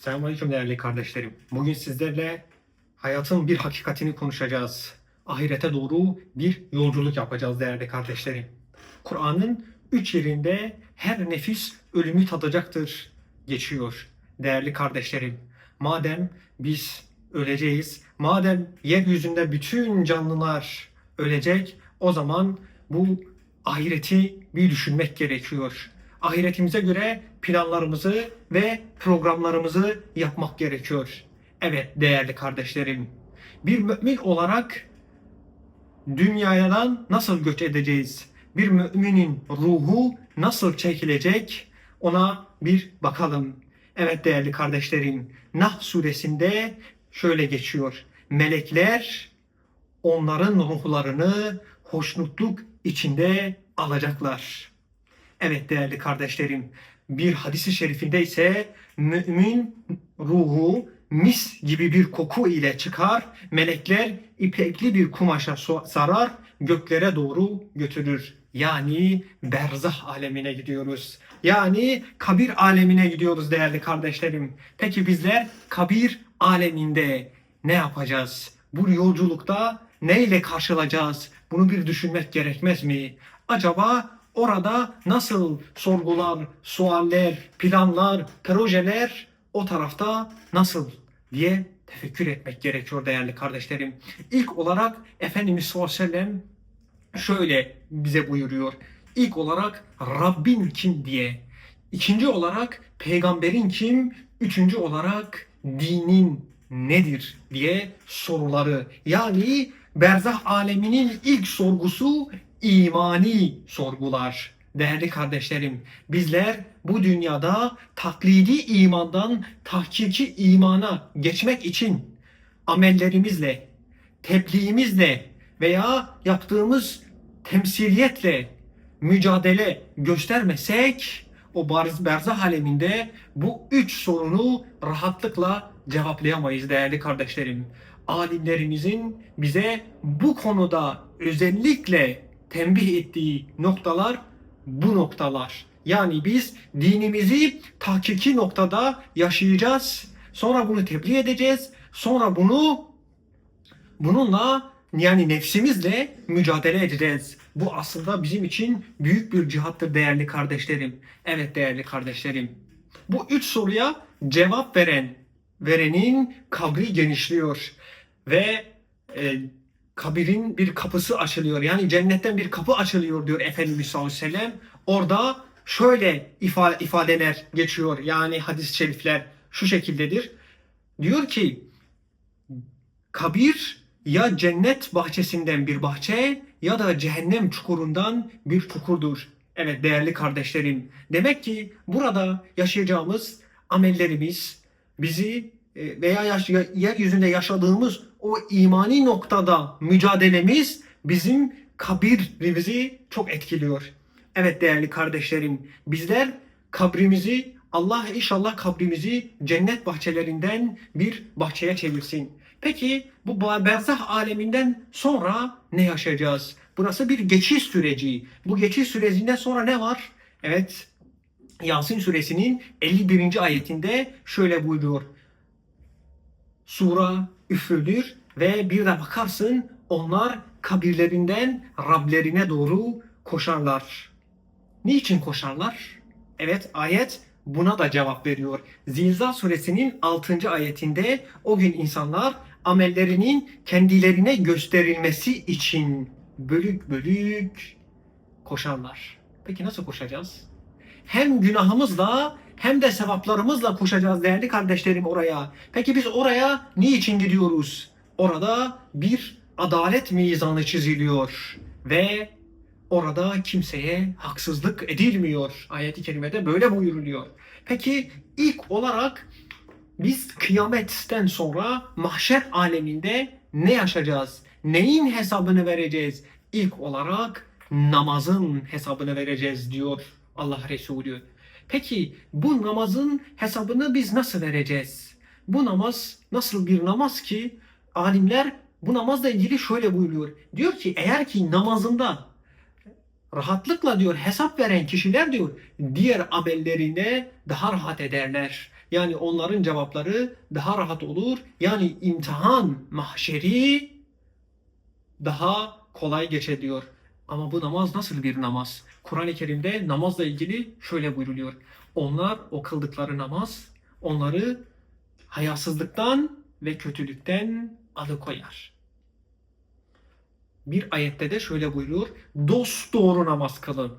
Selamünaleyküm değerli kardeşlerim. Bugün sizlerle hayatın bir hakikatini konuşacağız. Ahirete doğru bir yolculuk yapacağız değerli kardeşlerim. Kur'an'ın üç yerinde her nefis ölümü tadacaktır geçiyor. Değerli kardeşlerim, madem biz öleceğiz, madem yeryüzünde bütün canlılar ölecek, o zaman bu ahireti bir düşünmek gerekiyor. Ahiretimize göre planlarımızı ve programlarımızı yapmak gerekiyor. Evet değerli kardeşlerim, bir mümin olarak dünyadan nasıl göç edeceğiz? Bir müminin ruhu nasıl çekilecek? Ona bir bakalım. Evet değerli kardeşlerim, Nah suresinde şöyle geçiyor. Melekler onların ruhlarını hoşnutluk içinde alacaklar. Evet değerli kardeşlerim, bir hadisi şerifinde ise mümin ruhu mis gibi bir koku ile çıkar, melekler ipekli bir kumaşa sarar, göklere doğru götürür. Yani berzah alemine gidiyoruz. Yani kabir alemine gidiyoruz değerli kardeşlerim. Peki bizler kabir aleminde ne yapacağız? Bu yolculukta neyle karşılayacağız? Bunu bir düşünmek gerekmez mi? Acaba orada nasıl sorgular, sualler, planlar, projeler o tarafta nasıl diye tefekkür etmek gerekiyor değerli kardeşlerim. İlk olarak Efendimiz sallallahu aleyhi ve sellem şöyle bize buyuruyor. İlk olarak Rabbin kim diye. İkinci olarak peygamberin kim? Üçüncü olarak dinin nedir diye soruları. Yani berzah aleminin ilk sorgusu imani sorgular. Değerli kardeşlerim, bizler bu dünyada taklidi imandan tahkiki imana geçmek için amellerimizle, tebliğimizle veya yaptığımız temsiliyetle mücadele göstermesek o bariz berzah aleminde bu üç sorunu rahatlıkla cevaplayamayız değerli kardeşlerim. Alimlerimizin bize bu konuda özellikle tembih ettiği noktalar bu noktalar. Yani biz dinimizi tahkiki noktada yaşayacağız. Sonra bunu tebliğ edeceğiz. Sonra bunu bununla yani nefsimizle mücadele edeceğiz. Bu aslında bizim için büyük bir cihattır değerli kardeşlerim. Evet değerli kardeşlerim. Bu üç soruya cevap veren verenin kabri genişliyor ve e, kabirin bir kapısı açılıyor. Yani cennetten bir kapı açılıyor diyor Efendimiz sallallahu aleyhi ve sellem. Orada şöyle ifa- ifadeler geçiyor. Yani hadis-i şerifler şu şekildedir. Diyor ki kabir ya cennet bahçesinden bir bahçe ya da cehennem çukurundan bir çukurdur. Evet değerli kardeşlerim. Demek ki burada yaşayacağımız amellerimiz bizi veya yaş- yeryüzünde yaşadığımız o imani noktada mücadelemiz bizim kabirimizi çok etkiliyor. Evet değerli kardeşlerim bizler kabrimizi Allah inşallah kabrimizi cennet bahçelerinden bir bahçeye çevirsin. Peki bu berzah aleminden sonra ne yaşayacağız? Burası bir geçiş süreci. Bu geçiş sürecinden sonra ne var? Evet Yasin suresinin 51. ayetinde şöyle buyuruyor. Sura üfürülür ve bir de bakarsın onlar kabirlerinden Rablerine doğru koşarlar. Niçin koşarlar? Evet ayet buna da cevap veriyor. Zilzal suresinin 6. ayetinde o gün insanlar amellerinin kendilerine gösterilmesi için bölük bölük koşarlar. Peki nasıl koşacağız? Hem günahımızla hem de sevaplarımızla koşacağız değerli kardeşlerim oraya. Peki biz oraya niçin gidiyoruz? Orada bir adalet mizanı çiziliyor ve orada kimseye haksızlık edilmiyor. Ayet-i kerimede böyle buyuruluyor. Peki ilk olarak biz kıyametten sonra mahşer aleminde ne yaşayacağız? Neyin hesabını vereceğiz? İlk olarak namazın hesabını vereceğiz diyor Allah Resulü. Peki bu namazın hesabını biz nasıl vereceğiz? Bu namaz nasıl bir namaz ki alimler bu namazla ilgili şöyle buyuruyor. Diyor ki eğer ki namazında rahatlıkla diyor hesap veren kişiler diyor diğer amellerine daha rahat ederler. Yani onların cevapları daha rahat olur. Yani imtihan, mahşeri daha kolay geçe diyor. Ama bu namaz nasıl bir namaz? Kur'an-ı Kerim'de namazla ilgili şöyle buyruluyor. Onlar o kıldıkları namaz onları hayasızlıktan ve kötülükten alıkoyar. Bir ayette de şöyle buyuruyor. Dost doğru namaz kılın.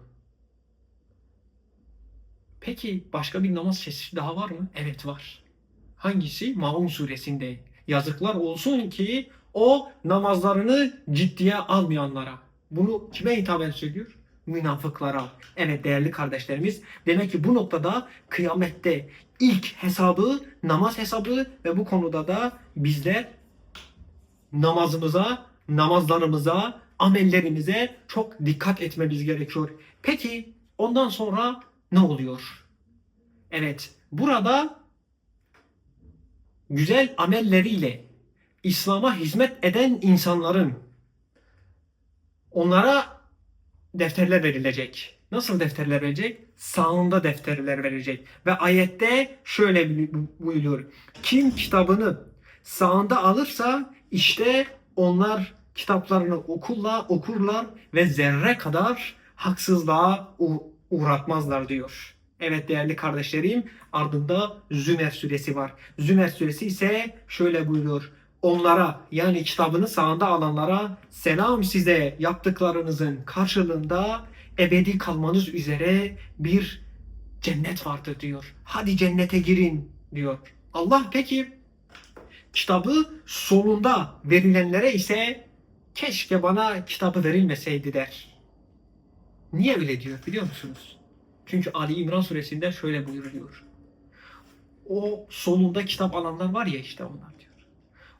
Peki başka bir namaz çeşidi daha var mı? Evet var. Hangisi? Maun suresinde. Yazıklar olsun ki o namazlarını ciddiye almayanlara. Bunu kime hitaben söylüyor? Münafıklara. Evet değerli kardeşlerimiz. Demek ki bu noktada kıyamette ilk hesabı namaz hesabı ve bu konuda da bizler namazımıza, namazlarımıza, amellerimize çok dikkat etmemiz gerekiyor. Peki ondan sonra ne oluyor? Evet, burada güzel amelleriyle İslam'a hizmet eden insanların onlara defterler verilecek. Nasıl defterler verecek? Sağında defterler verecek. Ve ayette şöyle buyuruyor. Kim kitabını sağında alırsa işte onlar kitaplarını okurlar, okurlar ve zerre kadar haksızlığa uğratmazlar diyor. Evet değerli kardeşlerim ardında Zümer suresi var. Zümer suresi ise şöyle buyuruyor. Onlara yani kitabını sağında alanlara selam size yaptıklarınızın karşılığında ebedi kalmanız üzere bir cennet vardır diyor. Hadi cennete girin diyor. Allah peki kitabı sonunda verilenlere ise keşke bana kitabı verilmeseydi der. Niye öyle diyor biliyor musunuz? Çünkü Ali İmran suresinde şöyle buyuruluyor. O sonunda kitap alanlar var ya işte onlar diyor.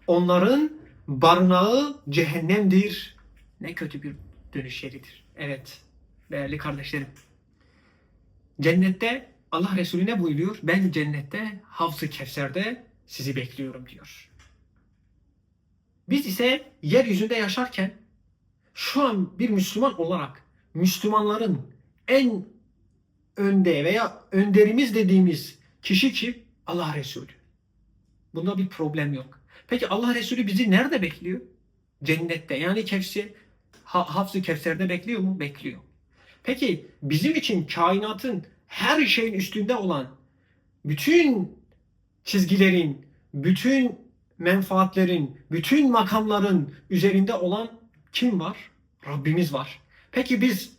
Onların barınağı cehennemdir. Ne kötü bir dönüş yeridir. Evet değerli kardeşlerim. Cennette Allah Resulü ne buyuruyor? Ben cennette Havz-ı Kevser'de sizi bekliyorum diyor. Biz ise yeryüzünde yaşarken şu an bir Müslüman olarak Müslümanların en önde veya önderimiz dediğimiz kişi kim? Allah Resulü. Bunda bir problem yok. Peki Allah Resulü bizi nerede bekliyor? Cennette. Yani ha, Hafz-ı Kevser'de bekliyor mu? Bekliyor. Peki bizim için kainatın her şeyin üstünde olan bütün çizgilerin, bütün menfaatlerin, bütün makamların üzerinde olan kim var? Rabbimiz var. Peki biz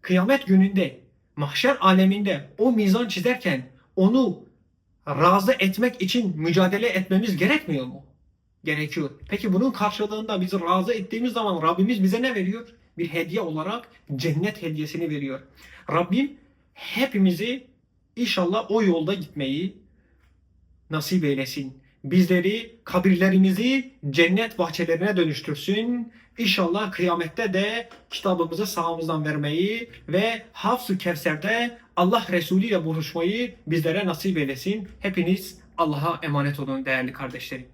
kıyamet gününde, mahşer aleminde o mizan çizerken onu razı etmek için mücadele etmemiz gerekmiyor mu? Gerekiyor. Peki bunun karşılığında bizi razı ettiğimiz zaman Rabbimiz bize ne veriyor? Bir hediye olarak cennet hediyesini veriyor. Rabbim hepimizi inşallah o yolda gitmeyi nasip eylesin. Bizleri, kabirlerimizi cennet bahçelerine dönüştürsün. İnşallah kıyamette de kitabımızı sağımızdan vermeyi ve Hafz-ı Kevser'de Allah Resulü ile buluşmayı bizlere nasip eylesin. Hepiniz Allah'a emanet olun değerli kardeşlerim.